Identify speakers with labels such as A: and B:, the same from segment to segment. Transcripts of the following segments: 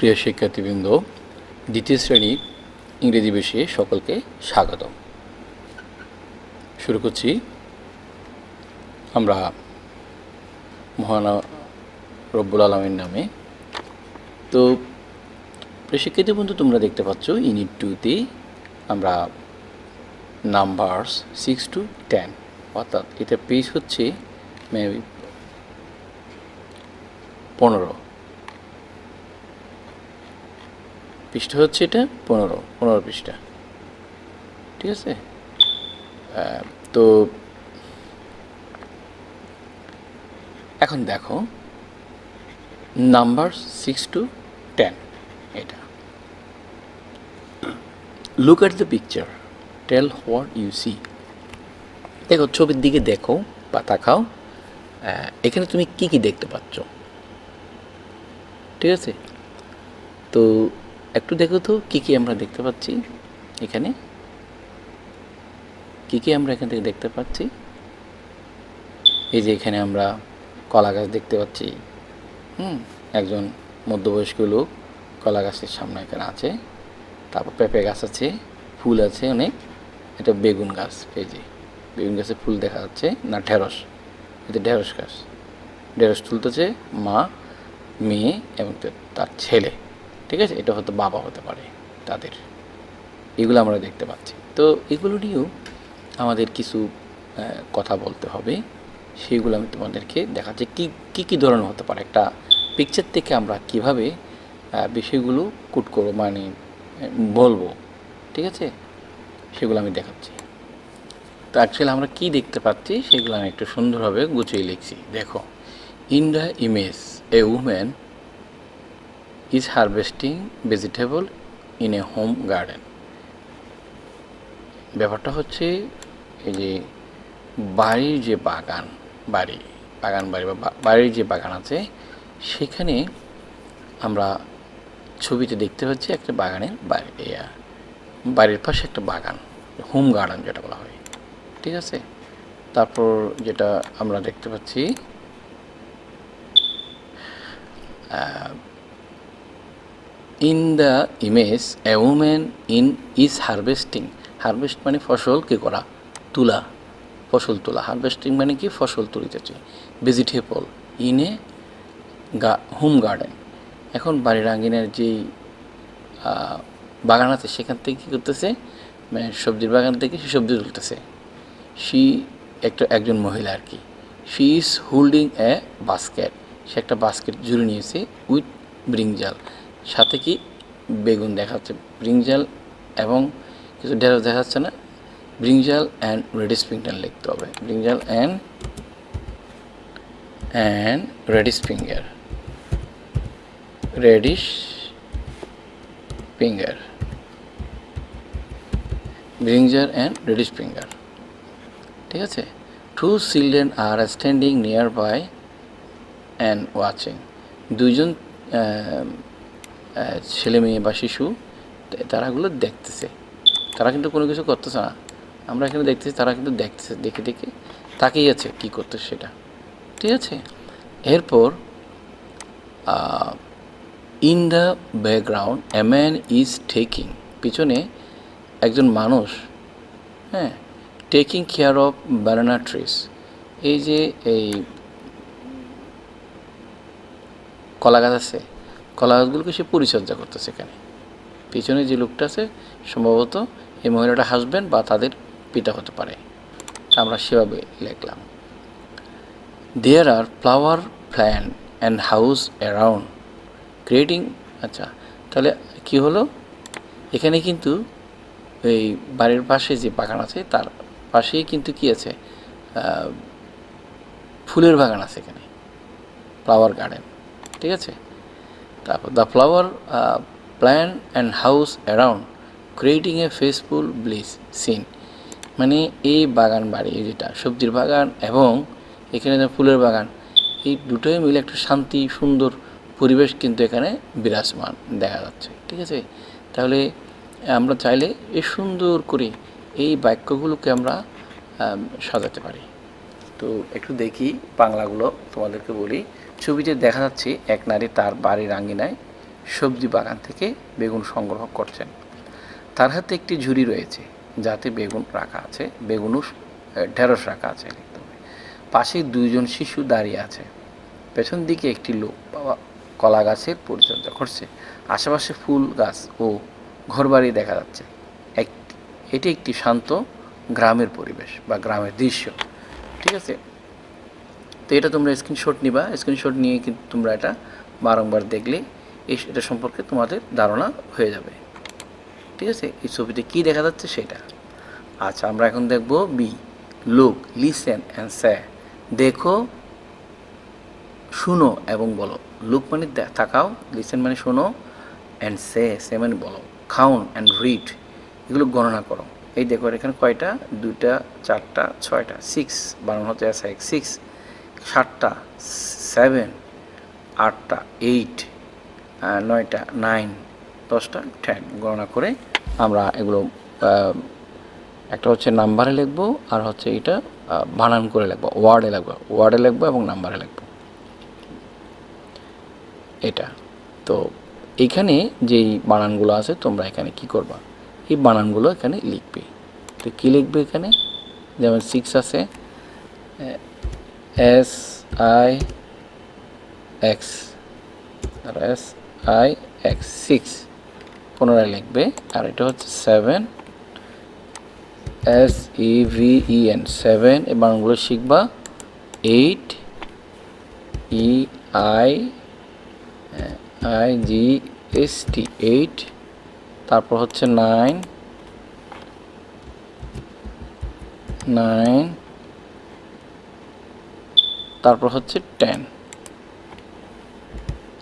A: প্রিয় শিক্ষার্থীবৃন্দ, দ্বিতীয় শ্রেণির ইংরেজি বিষয়ে সকলকে স্বাগত শুরু করছি। আমরা মহানা রব্বুল আলমের নামে। তো, প্রিয় শিক্ষার্থী বন্ধু, তোমরা দেখতে পাচ্ছ, ইউনিট টুতে আমরা নাম্বারস সিক্স টু টেন অর্থাৎ এটা পেজ হচ্ছে মেবি পনেরো। পৃষ্ঠা হচ্ছে এটা পনেরো পনেরো পৃষ্ঠা। ঠিক আছে? তো এখন দেখো, নাম্বার সিক্স টু টেন, এটা। Look at the picture tell what you see দেখো, ছবির দিকে দেখো বা তাকাও এখানে তুমি কি কি দেখতে পাচ্ছ? ঠিক আছে? তো একটু দেখো তো, কী কী আমরা দেখতে পাচ্ছি এখানে? কী কী আমরা এখান থেকে দেখতে পাচ্ছি? এই যে এখানে আমরা কলা গাছ দেখতে পাচ্ছি। হুম, একজন মধ্যবয়স্ক লোক কলা গাছের সামনে এখানে আছে। তারপর পেঁপে গাছ আছে, ফুল আছে অনেক। এটা বেগুন গাছ, এই যে বেগুন গাছে ফুল দেখা যাচ্ছে। না, ঢেঁড়স এটা ঢেঁড়স গাছ। ঢেঁড়স তুলতেছে মা, মেয়ে এবং তার- ছেলে। ঠিক আছে? এটা হয়তো বাবা হতে পারে তাদের। এগুলো আমরা দেখতে পাচ্ছি। তো এগুলো নিয়েও আমাদের কিছু কথা বলতে হবে। সেইগুলো আমি তোমাদেরকে দেখাচ্ছি। কী কী কী ধরনের হতে পারে? একটা পিকচার থেকে আমরা কীভাবে বিষয়গুলো কুট করব মানে বলব, ঠিক আছে? সেগুলো আমি দেখাচ্ছি। তো অ্যাকচুয়ালি আমরা কি দেখতে পাচ্ছি? সেগুলো আমি একটু সুন্দরভাবে গুছিয়ে লিখছি। দেখো in the image a woman is harvesting vegetable in a home garden ব্যাপারটা হচ্ছে এই যে বাড়ির যে বাগান, বাড়ি বাগান বাড়ি বা বাড়ির যে বাগান আছে, সেখানে আমরা ছবিতে দেখতে পাচ্ছি একটা বাগানের বাড়ি বাড়ির পাশে একটা বাগান হোম গার্ডেন যেটা বলা হয়। ঠিক আছে? তারপর যেটা আমরা দেখতে পাচ্ছি in the image a women in is harvesting harvest মানে ফসল কী করা? তুলা। ফসল তোলা। হারভেস্টিং মানে কি? ফসল তুলিতেছে ভেজিটেবল ইন এ গা হোম গার্ডেন এখন বাড়ির আঙ্গিনার যেই বাগান আছে, সেখান থেকে কী করতেছে? মানে সবজির বাগান থেকে সে সবজি তুলতেছে। শি একটা, একজন মহিলা আর কি। She is holding a basket সে একটা বাস্কেট জুড়ে নিয়েছে উইথ ব্রিংজাল সাথে কি বেগুন দেখা যাচ্ছে ব্রিংজাল এবং কিছু ঢেঁড়স দেখা যাচ্ছে না ব্রিংজাল অ্যান্ড রেডিস ফিঙ্গার লিখতে হবে। Brinjal and and radish finger radish finger brinjal and radish finger ঠিক আছে? Two children are standing near by and watching ah, ছেলে মেয়ে বা শিশু তারাগুলো দেখতেছে। তারা কিন্তু কোনো কিছু করতেছে না। আমরা এখানে দেখতেছি, তারা কিন্তু দেখতেছে, দেখে দেখে তাকিয়ে আছে কী করতেছে সেটা। ঠিক আছে? এরপর in the background a man is taking পিছনে একজন মানুষ হ্যাঁ taking care of banana trees এই যে এই কলা গাছ আছে কলা গাছগুলোকে সে পরিচর্যা করতেছে এখানে। পিছনে যে লোকটা আছে, সম্ভবত এই মহিলাটা হাজব্যান্ড বা তাদের পিতা হতে পারে। আমরা সেভাবে লিখলাম। There are flower plant and house around creating আচ্ছা তাহলে কি হলো? এখানে কিন্তু এই বাড়ির পাশে যে বাগান আছে, তার পাশেই কিন্তু কি আছে? ফুলের বাগান আছে এখানে ফ্লাওয়ার গার্ডেন ঠিক আছে? তারপর the flower plant and house around creating a peaceful bliss scene মানে এই বাগান বাড়ি যেটা সবজির বাগান এবং এখানে যে ফুলের বাগান, এই দুটোই মিলে একটা শান্তি, সুন্দর পরিবেশ কিন্তু এখানে বিরাজমান দেখা যাচ্ছে, ঠিক আছে? তাহলে আমরা চাইলে এই সুন্দর করে এই বাক্যগুলোকে আমরা সাজাতে পারি। তো একটু দেখি বাংলাগুলো তোমাদেরকে বলি। ছবিতে দেখা যাচ্ছে এক নারী তার বাড়ির আঙ্গিনায় সবজি বাগান থেকে বেগুন সংগ্রহ করছেন। তার হাতে একটি ঝুড়ি রয়েছে, যাতে বেগুন রাখা আছে বেগুনও ঢেঁড়স রাখা আছে পাশে দুইজন শিশু দাঁড়িয়ে আছে। পেছন দিকে একটি লোক বাবা কলা গাছের পরিচর্যা করছে। আশেপাশে ফুল গাছ ও ঘরবাড়ি দেখা যাচ্ছে। এক, এটি একটি শান্ত গ্রামের পরিবেশ বা গ্রামের দৃশ্য। ঠিক আছে? তো এটা তোমরা স্ক্রিনশট নিবা। স্ক্রিনশট নিয়ে কিন্তু তোমরা এটা বারংবার দেখলে এটা সম্পর্কে তোমাদের ধারণা হয়ে যাবে। ঠিক আছে? এই ছবিতে কি দেখা যাচ্ছে সেটা। আচ্ছা আমরা এখন দেখব be look listen and say দেখো, শুনো এবং বলো। লুক মানে তাকাও লিসেন মানে শোনো অ্যান্ড সে সে মানে বলো। খাউন অ্যান্ড রিড এগুলো গণনা করো। এই দেখো এখানে কয়টা? দুইটা, চারটা, ছয়টা সিক্স বানানো হচ্ছে সিক্স সাতটা সেভেন আটটা এইট নয়টা নাইন দশটা টেন গণনা করে আমরা এগুলো একটা হচ্ছে নাম্বারে লিখব আর হচ্ছে এটা বানান করে লিখব ওয়ার্ডে লিখব ওয়ার্ডে লিখব এবং নাম্বারে লিখব। এটা। তো এইখানে যেই বানানগুলো আছে তোমরা এখানে কি করবা? এই বানানগুলো এখানে লিখবে। তো কী লিখবে এখানে? যেমন সিক্স আছে এস আই এক্স আর এস আই এক্স সিক্স পুনরায় লিখবে, আর এটা হচ্ছে seven S E V E N seven এই বানানগুলো শিখবা। Eight E I I G S T eight তারপর হচ্ছে নাইন নাইন তারপর হচ্ছে টেন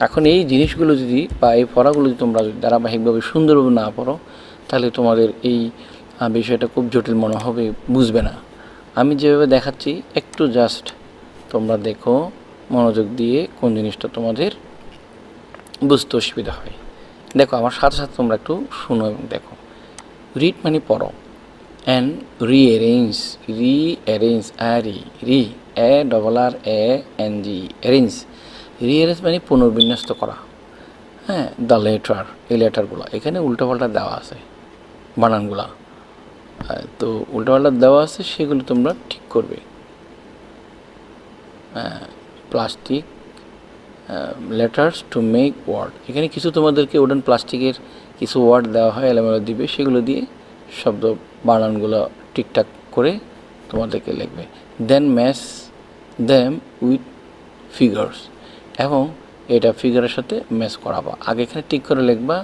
A: এখন এই জিনিসগুলো যদি বা এই পড়াগুলো যদি তোমরা যদি ধারাবাহিকভাবে সুন্দরভাবে না পড়ো, তাহলে তোমাদের এই বিষয়টা খুব জটিল মনে হবে, বুঝবে না। আমি যেভাবে দেখাচ্ছি, একটু জাস্ট তোমরা দেখো, মনোযোগ দিয়ে কোন জিনিসটা তোমাদের বুঝতে অসুবিধা হয়। দেখো, আমার সাথে সাথে তোমরা একটু শুনো এবং দেখো। রিড মানে পড়ো। And rearrange rearrange R E A double R A N G arrange rearrange মানে পুনর্বিন্যস্ত করা। হ্যাঁ দ্য লেটার এই লেটারগুলো এখানে উল্টোপাল্টা দেওয়া আছে, বানানগুলা। তো উল্টোপাল্টা দেওয়া আছে, সেগুলো তোমরা ঠিক করবে। Plastic letters to make word এখানে কিছু তোমাদেরকে উডেন প্লাস্টিকের কিছু ওয়ার্ড দেওয়া হয়, এলোমেলো দিবে। সেগুলো দিয়ে শব্দ বানানগুলো ঠিকঠাক করে তোমাদেরকে লিখবে। Then match them with figures এবং এটা ফিগারের সাথে ম্যাচ করাবা। আগে এখানে ঠিক করে লিখবা,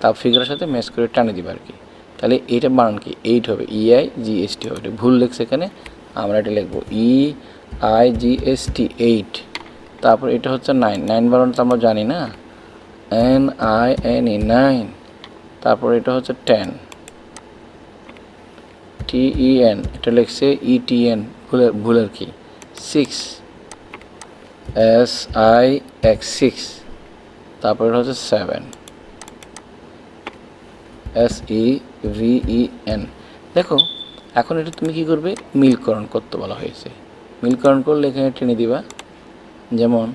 A: তা ফিগারের সাথে ম্যাচ করে টানে দিবা আর কি তাহলে এটা বানান কি? এইট হবে ই আই জি এস টি হবে। এটা ভুল লেখছে এখানে, আমরা এটা লিখব। E I G S T eight তারপর এটা হচ্ছে নাইন নাইন বানানো তো আমরা জানি না। N I N E nine তারপর এটা হচ্ছে টেন টি ই এন এটা লিখছে ই টি এন ভুলের ভুলের কি। Six S I X six তারপর হচ্ছে seven S E V E N দেখো, এখন এটা তুমি কি করবে? মিলকরণ করতে বলা হয়েছে। মিলকরণ করলে এখানে টেনে দিবা, যেমন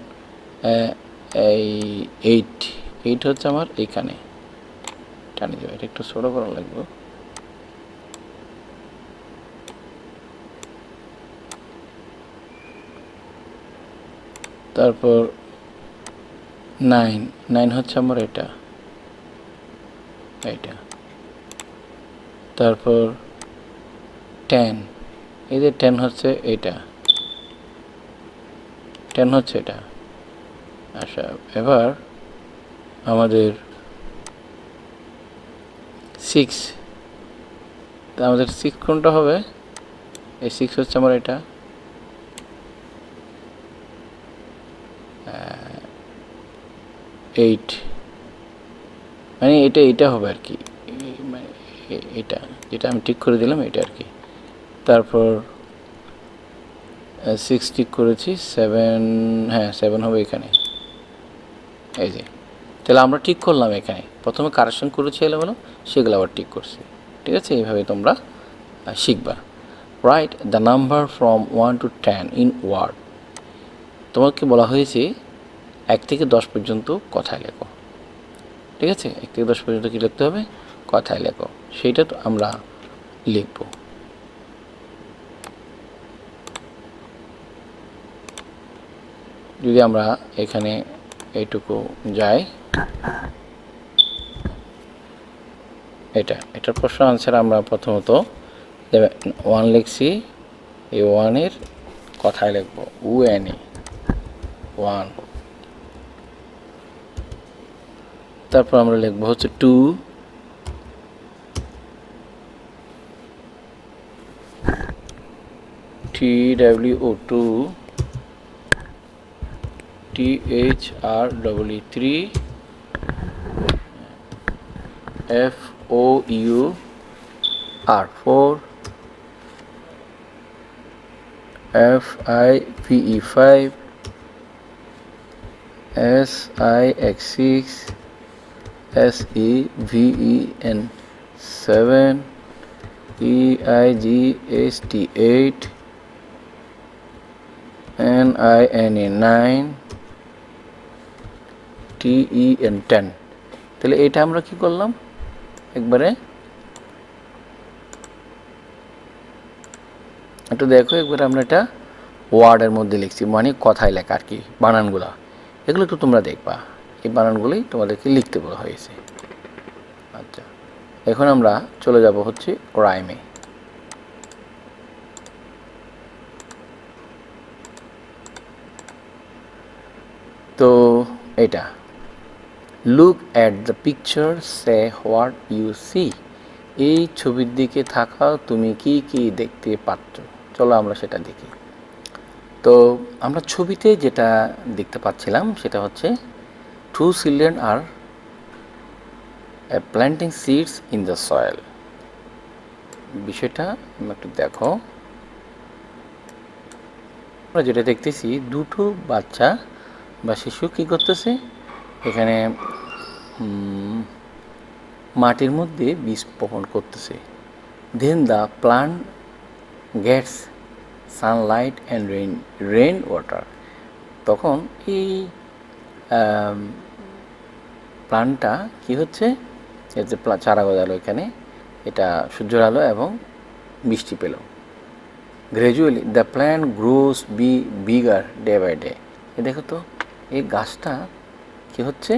A: এই এইট এইট হচ্ছে আমার এইখানে টানে দেবো, এটা একটু ছোটো করা লাগবে। তারপর নাইন নাইন হচ্ছে আমার এটা। এইটা। তারপর টেন এই যে টেন হচ্ছে এইটা টেন হচ্ছে এটা। আচ্ছা এবার আমাদের সিক্স আমাদের সিক্স কোনটা হবে? এই সিক্স হচ্ছে আমার এটা। এইট মানে এটা এটা হবে আর কি। মানে এটা, যেটা আমি ঠিক করে দিলাম, এটা আর কি। তারপর সিক্স ঠিক করেছি সেভেন হ্যাঁ সেভেন হবে এখানে। এই যে, তাহলে আমরা ঠিক করলাম এখানে। প্রথমে কারেকশন করেছি এলোমেলো সেগুলো আবার ঠিক করছি। ঠিক আছে? এইভাবে তোমরা শিখবা। Write the number from one to ten in word তোমাকে বলা হয়েছে এক থেকে দশ পর্যন্ত কথায় লেখো। ঠিক আছে? এক থেকে দশ পর্যন্ত কী লিখতে হবে? কথায় লেখো। সেইটা তো আমরা লিখব। যদি আমরা এখানে এইটুকু যাই। এটা, এটার প্রশ্ন আনসার আমরা প্রথমত ওয়ান লিখছি, এই ওয়ানের কথায় লিখব উ এন এ ওয়ান তারপর আমরা লিখব হচ্ছে two. T W O two T H R double E three F O U R four F I V E five S I X six S E V E N 7 E I G S T 8 N I N A 9 T E N 10 তাহলে এটা আমরা কি করলাম? একবারে একটু দেখো, একবারে আমরা এটা ওয়ার্ডের মধ্যে লিখছি মানে কথায় লেখা আর কি, বানানগুলা। এগুলো একটু তোমরা দেখবা। এই বানানগুলোই তোমাদেরকে লিখতে বলা হয়েছে। আচ্ছা এখন আমরা চলে যাব হচ্ছে রাইমে তো এটা look at the picture say what you see এই ছবির দিকে থাকা তুমি কি কি দেখতে পাচ্ছ? চলো আমরা সেটা দেখি। তো আমরা ছবিতে যেটা দেখতে পাচ্ছিলাম সেটা হচ্ছে two children are uh, planting seeds in the soil. বিষয়টা একটু দেখো। আমরা যেটা দেখতেছি দুটো বাচ্চা বা শিশু কি করতেছে? এখানে মাটির মধ্যে বীজ বপন করতেছে। Then the plant gets sunlight and rain rain water তখন এই প্লান্টটা কি হচ্ছে? এর যে চারা গজালো এখানে, এটা সূর্যের আলো এবং বৃষ্টি পেল। Gradually the plant grows b bigger day by day a দেখো তো, এই গাছটা কি হচ্ছে?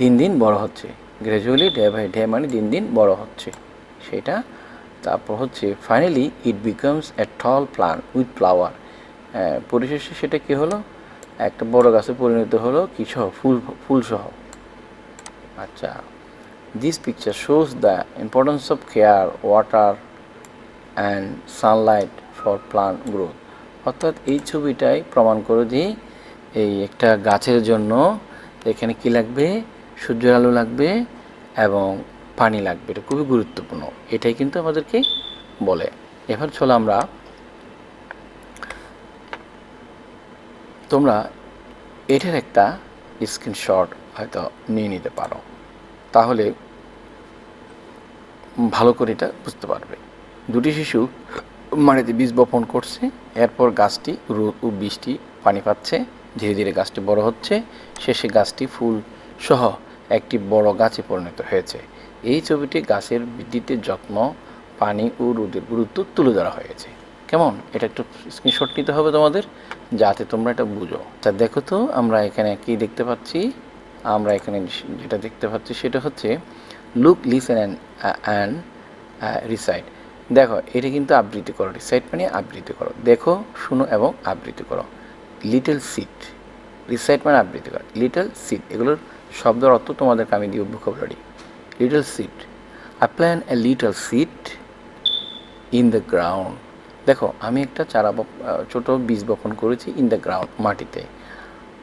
A: দিন দিন বড় হচ্ছে। গ্র্যাজুয়ালি ডে বাই ডে মানে দিন দিন বড় হচ্ছে। সেটা তারপর হচ্ছে finally it becomes a tall plant with flower পরিশেষে সেটা কি হলো? একটা বড় গাছে পরিণত হলো কি সহ ফুল ফুল সহ আচ্ছা this picture shows the importance of care water and sunlight for plant growth অর্থাৎ এই ছবিটাই প্রমাণ করে যে এই একটা গাছের জন্য এখানে কি লাগবে? সূর্যের আলো লাগবে এবং পানি লাগবে, এটা খুবই গুরুত্বপূর্ণ। এটাই কিন্তু আমাদেরকে বলে। এবার চলো আমরা, তোমরা এটার একটা স্ক্রিনশট হয়তো নিয়ে নিতে পারো। তাহলে ভালো করে এটা বুঝতে পারবে। দুটি শিশু মাটিতে বীজ বপন করছে, এরপর গাছটি রোদ ও বৃষ্টি পানি পাচ্ছে, ধীরে ধীরে গাছটি বড় হচ্ছে, শেষে গাছটি ফুল সহ একটি বড় গাছে পরিণত হয়েছে। এই ছবিটি গাছের বৃদ্ধিতে যত্ন, পানি ও রোদের গুরুত্ব তুলে ধরা হয়েছে। কেমন? এটা একটু স্ক্রিনশট নিতে হবে তোমাদের, যাতে তোমরা এটা বুঝো। তা দেখো তো, আমরা এখানে কি দেখতে পাচ্ছি? আমরা এখানে যেটা দেখতে পাচ্ছি সেটা হচ্ছে look listen and and recite দেখো, এটা কিন্তু আবৃত্তি করো রিসাইড মানে আবৃত্তি করো। দেখো, শুনো এবং আবৃত্তি করো। লিটল সিট রিসাইড মানে আবৃত্তি করো। লিটল সিট এগুলোর শব্দের অর্থ তোমাদেরকে আমি দিয়ে vocabulary little seed I plant a little seed in the ground দেখো, আমি একটা চারা ছোট বীজ বপন করেছি ইন দ্য গ্রাউন্ড মাটিতে।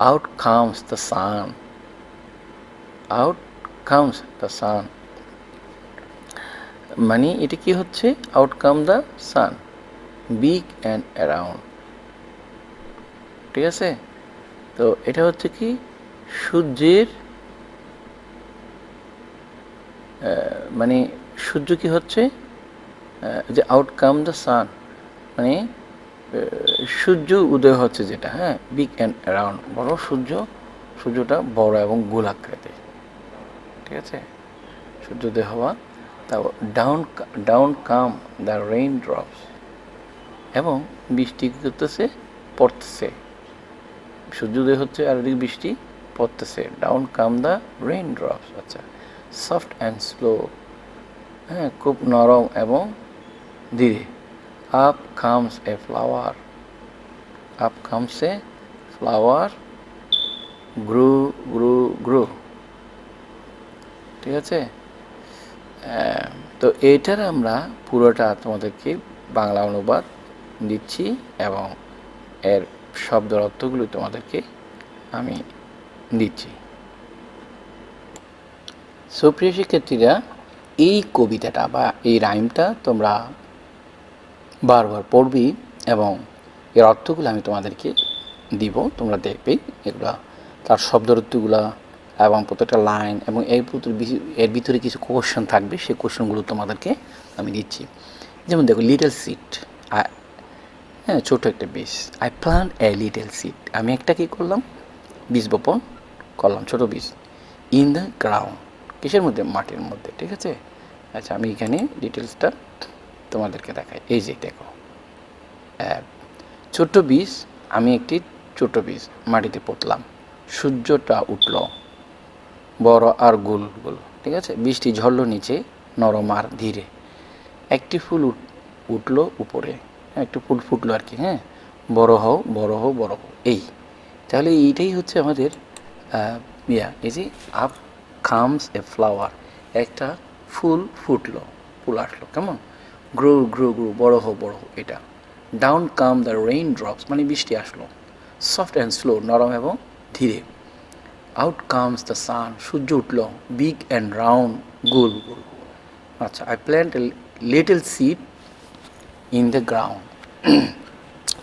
A: Out comes the sun out comes the sun মানে এটা কি হচ্ছে? Out comes the sun big and around ঠিক আছে? তো এটা হচ্ছে কি? সূর্যের মানে সূর্য কি হচ্ছে? যে আউটকাম দ্য সান মানে সূর্য উদয় হচ্ছে যেটা হ্যাঁ? বিগ অ্যান্ড অ্যারাউন্ড বড় সূর্য, সূর্যটা বড় এবং গোলাকৃতি ঠিক আছে? সূর্যোদয় হওয়া তারপর down down come the rain drops এবং বৃষ্টি করতেছে? পড়তেছে। সূর্যোদয় হচ্ছে আর ওদিকে বৃষ্টি পড়তেছে। Down come the rain drops আচ্ছা। সফট অ্যান্ড স্লো হ্যাঁ খুব নরম এবং ধীরে। Up comes a flower up comes a flower grow grow grow ঠিক আছে? তো এইটার আমরা পুরোটা তোমাদেরকে বাংলা অনুবাদ দিচ্ছি এবং এর শব্দের অর্থগুলো তোমাদেরকে আমি দিচ্ছি। সুপ্রিয় শিক্ষার্থীরা, এই কবিতাটা বা এই রাইমটা তোমরা বারবার পড়বি এবং এর অর্থগুলো আমি তোমাদেরকে দিব, তোমরা দেখবে এগুলা, তার শব্দরত্বগুলা এবং প্রত্যেকটা লাইন এবং এর এর ভিতরে কিছু কোশ্চেন থাকবে, সেই কোশ্চেনগুলো তোমাদেরকে আমি দিচ্ছি। যেমন দেখো লিটল সিট হ্যাঁ ছোটো একটা বীজ। I plant a little seed আমি একটা কী করলাম? বীজ বপন করলাম, ছোটো বীজ। ইন দ্য গ্রাউন্ড কিসের মধ্যে? মাটির মধ্যে, ঠিক আছে? আচ্ছা আমি এখানে ডিটেলসটা তোমাদেরকে দেখাই। এই যে দেখো ছোট্ট বীজ, আমি একটি ছোট বীজ মাটিতে পুঁতলাম। সূর্যটা উঠল। বড় আর গোল গোল ঠিক আছে? বৃষ্টি ঝরল নিচে নরম আর ধীরে। একটি ফুল উঠ উঠল উপরে। হ্যাঁ, একটু ফুল ফুটলো আর কি হ্যাঁ? বড় হও বড় হও বড় হও এই। তাহলে এইটাই হচ্ছে আমাদের ইয়া এই যে আপ খামস এ ফ্লাওয়ার একটা ফুল ফুটলো ফুল আসলো কেমন? গ্রো গ্রো গ্রো বড় হও বড় হো এটা। Down come the rain drops মানে বৃষ্টি আসলো। সফট অ্যান্ড স্লো নরম এবং ধীরে। আউট কামস দ্য সান সূর্য উঠল। বিগ অ্যান্ড রাউন্ড গোল। গোল আচ্ছা I plant little seed in the ground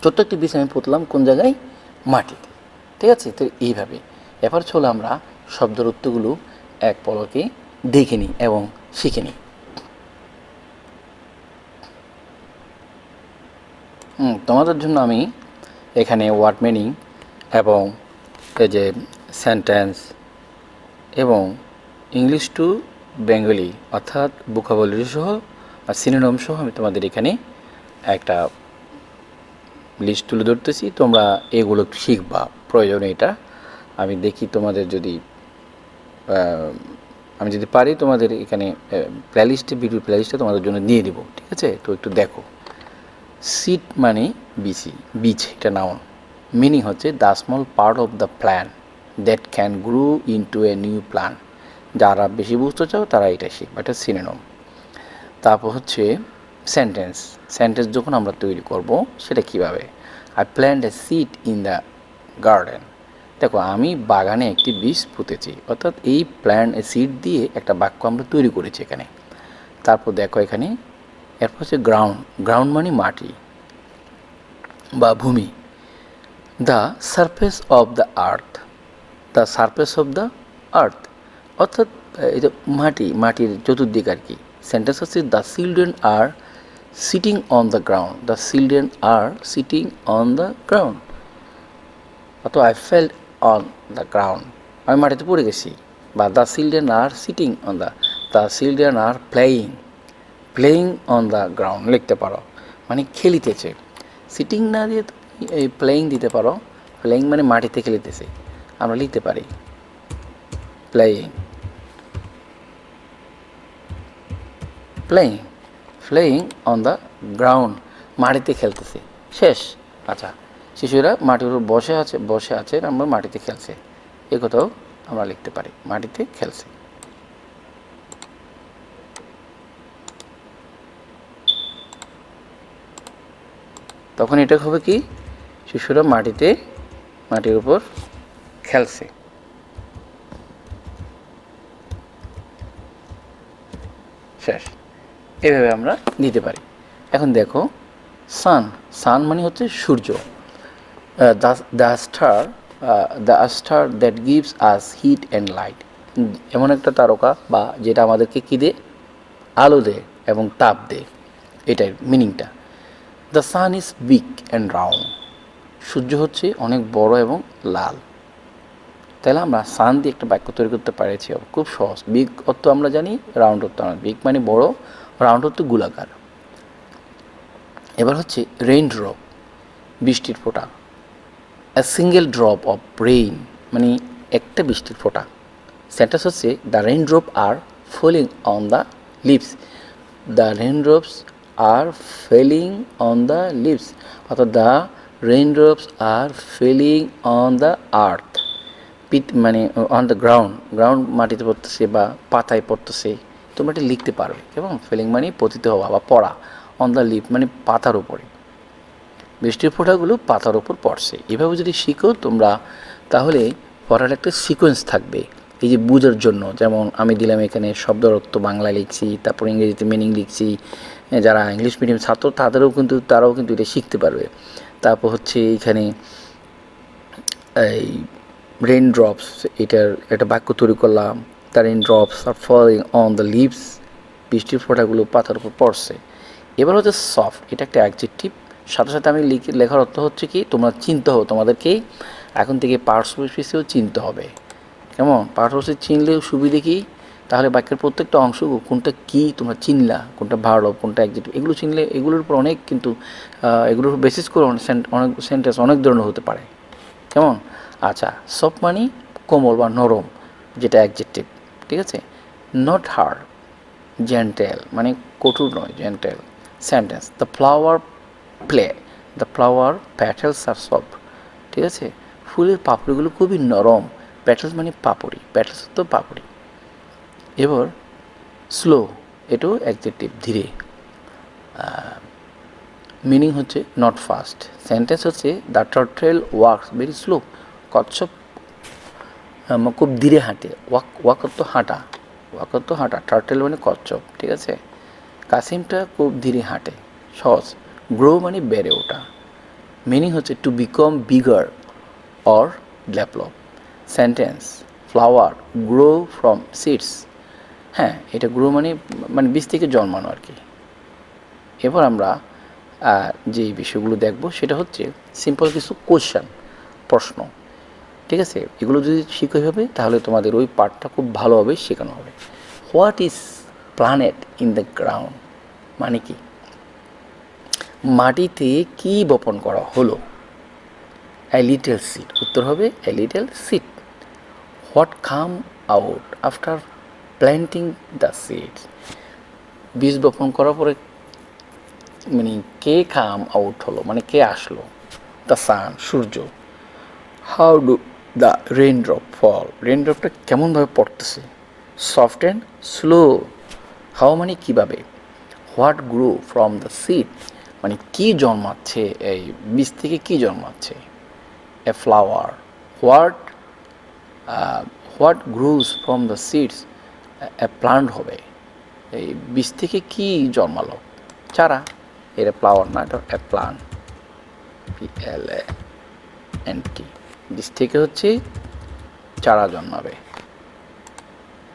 A: ছোট্ট একটি বীজ আমি পুঁতলাম কোন জায়গায়? মাটিতে। ঠিক আছে? তো এইভাবে। এবার চলো আমরা শব্দের উত্তরগুলো এক পলকে দেখে নিই এবং শিখে নিই। তোমাদের জন্য আমি এখানে ওয়ার্ড মিনিং এবং এই যে সেন্টেন্স এবং ইংলিশ টু বেঙ্গলি অর্থাৎ বুকাবলি সহ আর সিনোনম সহ আমি তোমাদের এখানে একটা লিস্ট তুলে ধরতেছি। তোমরা এগুলো শিখবা, প্রয়োজনে এটা। আমি দেখি তোমাদের যদি আমি যদি পারি তোমাদের এখানে প্লেলিস্টে ভিডিও প্লেলিস্টে তোমাদের জন্য দিয়ে দিব, ঠিক আছে? তো একটু দেখো। সিট মানে বিসি বিচ এটা নাউন মিনিং হচ্ছে the small part of the plant that can grow into a new plant যারা বেশি বুঝতে চাও, তারা এটা শিখবে। এটা সিনেনম তারপর হচ্ছে সেন্টেন্স সেন্টেন্স যখন আমরা তৈরি করব, সেটা কীভাবে? I plant a seed in the garden দেখো, আমি বাগানে একটি বীজ পুঁতেছি। অর্থাৎ এই প্ল্যান সিড দিয়ে একটা বাক্য আমরা তৈরি করেছি এখানে। তারপর দেখো এখানে, এরপর হচ্ছে গ্রাউন্ড গ্রাউন্ড মানে মাটি বা ভূমি। The surface of the earth the surface of the earth. অর্থাৎ এই যে মাটি, মাটির চতুর্দিক আর কি। সেন্টেন্স হচ্ছে the children are sitting on the ground. The children are sitting on the ground. Or I fell on the ground. আমি মাটিতে পড়ে গেছি। বা, the children are sitting on the the children are playing playing on the ground. লিখতে পারো। মানে খেলিতেছে। Sitting না দিয়ে তুমি এই প্লেয়িং দিতে পারো। প্লেয়িং মানে মাটিতে খেলিতেছে। আমরা লিখতে পারি। Playing playing playing on the ground মাটিতে খেলতেছে। শেষ। আচ্ছা। শিশুরা মাটির উপর বসে আছে বসে আছে, আমরা মাটিতে খেলছে। এ কথাও আমরা লিখতে পারি। মাটিতে খেলছে। তখন এটা হবে কি? শিশুরা মাটিতে, মাটির উপর খেলছে। শেষ। এভাবে আমরা নিতে পারি। এখন দেখো সান সান মানে হচ্ছে সূর্য। The star the star that gives us heat and light এমন একটা তারকা বা যেটা আমাদেরকে কী দেয়? আলো দেয় এবং তাপ দেয়। এটাই মিনিংটা the sun is big and round সূর্য হচ্ছে অনেক বড় এবং লাল। তাহলে আমরা সান দিয়ে একটা বাক্য তৈরি করতে পেরেছি খুব সহজ। বিগ অর্থ আমরা জানি রাউন্ড অর্থ। আমরা বিগ মানে বড়, রাউন্ড অর্থ গোলাকার। এবার হচ্ছে রেইন ড্রপ বৃষ্টির ফোঁটা। A single drop of rain মানে একটা বৃষ্টির ফোঁটা। সেন্টেন্স হচ্ছে the rain drop are falling on the leaves the rain drops are falling on the leaves অর্থাৎ the rain drops are falling on the earth মানে on the ground ground মাটিতে পড়তেছে বা পাতায় পড়তেছে, তোমরা এটা লিখতে পারবে এবং ফিলিং মানে পতিত হওয়া বা পড়া অন দ্য লিপ মানে পাতার উপরে। বৃষ্টির ফোঁটাগুলো পাতার উপর পড়ছে। এভাবে যদি শিখো তোমরা, তাহলে পড়ার একটা সিকোয়েন্স থাকবে। এই যে বুঝার জন্য, যেমন আমি দিলাম এখানে শব্দ অর্থ বাংলায় লিখছি, তারপর ইংরেজিতে মিনিং লিখছি যারা ইংলিশ মিডিয়াম ছাত্র, তাদেরও কিন্তু, তারাও কিন্তু এটা শিখতে পারবে। তারপর হচ্ছে এইখানে এই রেন ড্রপস এটার একটা বাক্য তৈরি করলাম। The rain drops are falling on the leaves বৃষ্টির ফোঁটাগুলো পাতার উপর পড়ছে। এবার হচ্ছে সফট এটা একটা অ্যাডজেক্টিভ সাথে সাথে আমি লিখে, লেখার অর্থ হচ্ছে কি, তোমরা চিনতে হবে, তোমাদেরকে এখন থেকে পার্টস স্পেসিও চিনতে হবে। কেমন? পার্টস চিনলেও সুবিধে কি? তাহলে বাক্যের প্রত্যেকটা অংশ, কোনটা কি তোমরা চিনলা, কোনটা ভালো কোনটা অ্যাডজেক্টিভ এগুলো চিনলে, এগুলোর উপর অনেক কিন্তু এগুলোর বেসিস করে অনেক সেন্টেন্স অনেক ধরনের হতে পারে। কেমন? আচ্ছা সফট মানি কোমল বা নরম, যেটা অ্যাডজেক্টিভ ঠিক আছে? নট হার্ড জেন্টেল মানে কঠোর নয় gentle sentence the flower play the flower petals are soft ঠিক আছে? ফুলের পাপড়িগুলো খুবই নরম প্যাটেলস মানে পাপড়ি প্যাটেলস তো পাপড়ি। এবার স্লো এটাও অ্যাডজেক্টিভ ধীরে। মিনিং হচ্ছে নট ফাস্ট সেন্টেন্স হচ্ছে the turtle works very slow কচ্ছপ খুব ধীরে হাঁটে। ওয়াক ওয়াক তো হাঁটা। ওয়াক তো হাঁটা। টার্টেল মানে কচ্ছপ, ঠিক আছে? কাসিমটা খুব ধীরে হাঁটে। সহজ। গ্রো মানে বেড়ে ওঠা। মিনিং হচ্ছে to become bigger or develop sentence flower grow from seeds হ্যাঁ এটা গ্রো মানে মানে বীজ থেকে জন্মানো আর কি। এবার আমরা যে বিষয়গুলো দেখব, সেটা হচ্ছে সিম্পল কিছু কোশ্চেন প্রশ্ন। ঠিক আছে? এগুলো যদি শিখে হবে, তাহলে তোমাদের ওই পার্টটা খুব ভালোভাবে শেখানো হবে। What is planet in the ground মানে কি? মাটিতে কি বপন করা হলো? এ লিটল সিট উত্তর হবে a little seed what come out after planting the seed বীজ বপন করার পরে মানে কে কাম আউট হলো? মানে কে আসলো? The sun, Surya. How do the rain drop fall? Rain ড্রপটা কেমনভাবে পড়তেছে? Soft and slow. হাও মানে কীভাবে? What grow from the seed? মানে কী জন্মাচ্ছে? এই বীজ থেকে কী জন্মাচ্ছে? A flower. What what grows from the seeds? A plant হবে। এই বীজ থেকে কী জন্মালো? চারা। এটা ফ্লাওয়ার না এটা a plant P L N T বীজ থেকে হচ্ছে চারা জন্মাবে।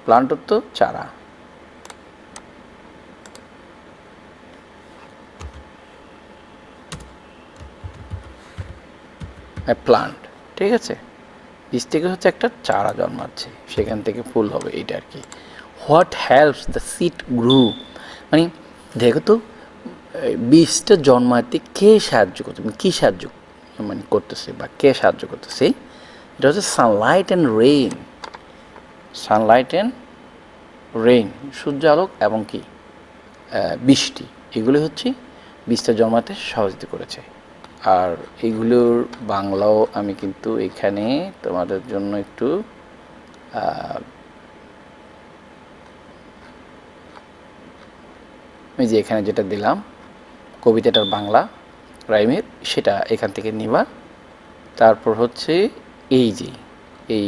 A: প্লান্ট তো চারা প্লান্ট ঠিক আছে? বীজ থেকে হচ্ছে একটা চারা জন্মাচ্ছে। সেখান থেকে ফুল হবে, এইটা আর কি। What helps the seed grow মানে দেখো তো বীজটা জন্মাতে কে সাহায্য করছে মানে কী সাহায্য মানে করতেছে বা কে সাহায্য করতেছে? এটা হচ্ছে sunlight and rain sunlight and rain সূর্য, আলোক এবং কি? বৃষ্টি। এগুলি হচ্ছে বীজটা জন্মাতে সহযোগিতা করেছে। আর এগুলোর বাংলাও আমি কিন্তু এখানে তোমাদের জন্য একটু আমি যে এখানে যেটা দিলাম কবিতাটার বাংলা রাইমের, সেটা এখান থেকে নিবা। তারপর হচ্ছে এই যে, এই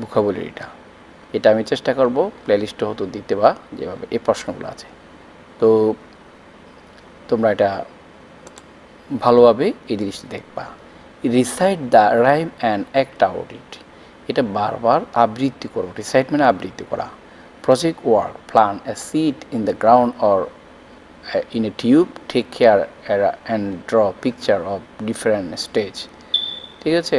A: ভুখাবলিটা এটা আমি চেষ্টা করব প্লেলিস্টে হতো দিতে বা, যেভাবে এই প্রশ্নগুলো আছে। তো তোমরা এটা ভালোভাবে এই জিনিসটা দেখবা। Recite the rhyme and act out it এটা বারবার আবৃত্তি করো। রিসাইট মানে আবৃত্তি করা। Project work plant a seed in the ground or in a tube take care and draw picture of different stage ঠিক আছে?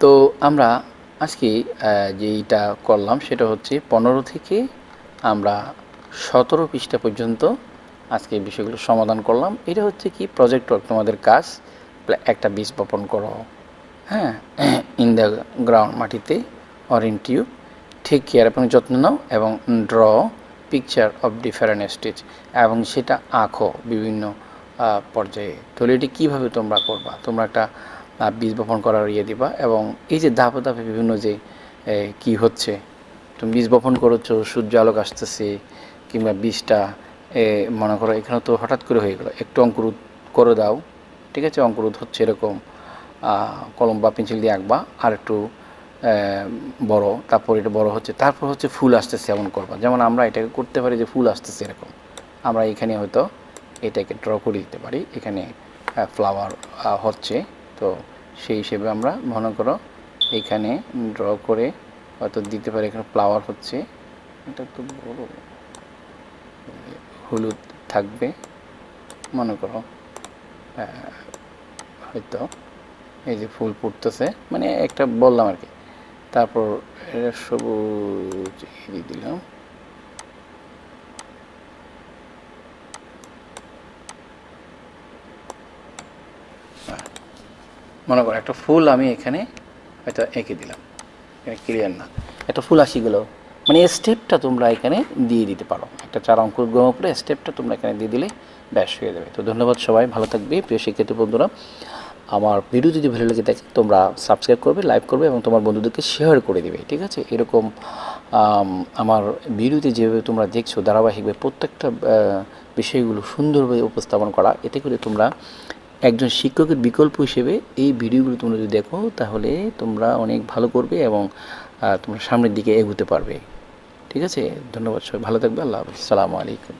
A: তো আমরা আজকে যেইটা করলাম সেটা হচ্ছে পনেরো থেকে আমরা সতেরো পৃষ্ঠা পর্যন্ত আজকে বিষয়গুলো সমাধান করলাম। এটা হচ্ছে কি প্রজেক্ট ওয়ার্ক তোমাদের কাজ। একটা বীজ বপন করো হ্যাঁ ইন দ্য গ্রাউন্ড মাটিতে or in tube take care এবং যত্ন নাও এবং draw picture of different stage এবং সেটা আঁকো বিভিন্ন পর্যায়ে। তাহলে এটি কীভাবে তোমরা করবা? তোমরা একটা বীজ বপন করার ইয়ে দিবা এবং এই যে ধাপে ধাপে বিভিন্ন যে কি হচ্ছে, তুমি বীজ বপন করেছ, সূর্য আলোক আসতেছে কিংবা বীজটা মনে করো এখানে তো হঠাৎ করে হয়ে গেলো, একটু অঙ্কুরোধ করে দাও, ঠিক আছে? অঙ্কুরোধ হচ্ছে এরকম কলম বা পেন্সিল দিয়ে আঁকবা, আর একটু বড়, তারপর এটা বড় হচ্ছে, তারপর হচ্ছে ফুল আসতেছে এমন করবা। যেমন আমরা এটাকে করতে পারি যে ফুল আসতেছে এরকম। আমরা এখানে হয়তো এটাকে ড্র করে দিতে পারি। এখানে ফ্লাওয়ার হচ্ছে। তো সেই হিসেবে আমরা মনে করো এখানে ড্র করে হয়তো দিতে পারি। এখানে ফ্লাওয়ার হচ্ছে। এটা তো বড়। হলুদ থাকবে। মনে করো হয়তো এই যে ফুল ফুটতেছে। মানে একটা বললাম আর কি। তারপর এটা সবুজ দিয়ে দিলাম। মনে করো একটা ফুল আমি এখানে হয়তো এঁকে দিলাম। এখানে ক্লিয়ার না। একটা ফুল আসি গেলো। মানে স্টেপটা তোমরা এখানে দিয়ে দিতে পারো। একটা চার অঙ্কুর গ্রহ করে স্টেপটা তোমরা এখানে দিয়ে দিলে ব্যাস হয়ে যাবে। তো ধন্যবাদ সবাই। ভালো থাকবে। প্রিয় শিক্ষার্থী বন্ধুরা আমার ভিডিও যদি ভালো লেগে থাকে, তোমরা সাবস্ক্রাইব করবে লাইক করবে এবং তোমার বন্ধুদেরকে শেয়ার করে দেবে, ঠিক আছে? এরকম আমার ভিডিওতে যেভাবে তোমরা দেখছ, ধারাবাহিকভাবে প্রত্যেকটা বিষয়গুলো সুন্দরভাবে উপস্থাপন করা, এতে করে তোমরা একজন শিক্ষকের বিকল্প হিসেবে এই ভিডিওগুলো তোমরা যদি দেখো, তাহলে তোমরা অনেক ভালো করবে এবং তোমরা সামনের দিকে এগোতে পারবে, ঠিক আছে? ধন্যবাদ সবাই, ভালো থাকবে, আল্লাহ হাফিজ, সালামু আলাইকুম।